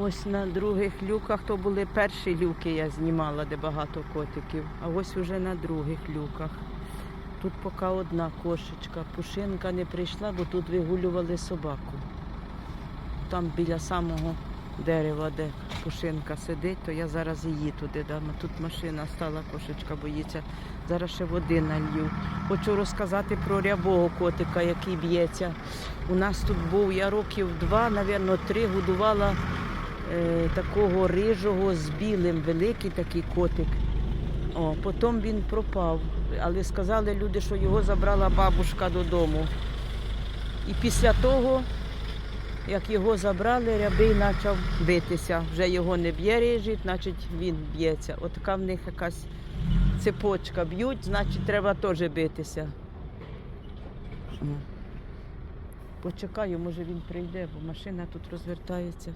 Ось на других люках то були перші люки, я знімала, де багато котиків. А ось уже на других люках. Тут поки одна кошечка. Пушинка не прийшла, бо тут вигулювали собаку. Там біля самого дерева, де пушинка сидить, то я зараз її туди дам. Тут машина стала, кошечка боїться. Зараз ще води налью. Хочу розказати про рябого котика, який б'ється. У нас тут був я років два, напевно, три годувала такого рижого з білим, великий такий котик. О, потім він пропав. Але сказали люди, що його забрала бабушка додому. І після того, як його забрали, рябий почав битися. Вже його не б'є рижить, значить він б'ється. От така в них якась цепочка б'ють, значить треба теж битися. Почекаю, може він прийде, бо машина тут розвертається.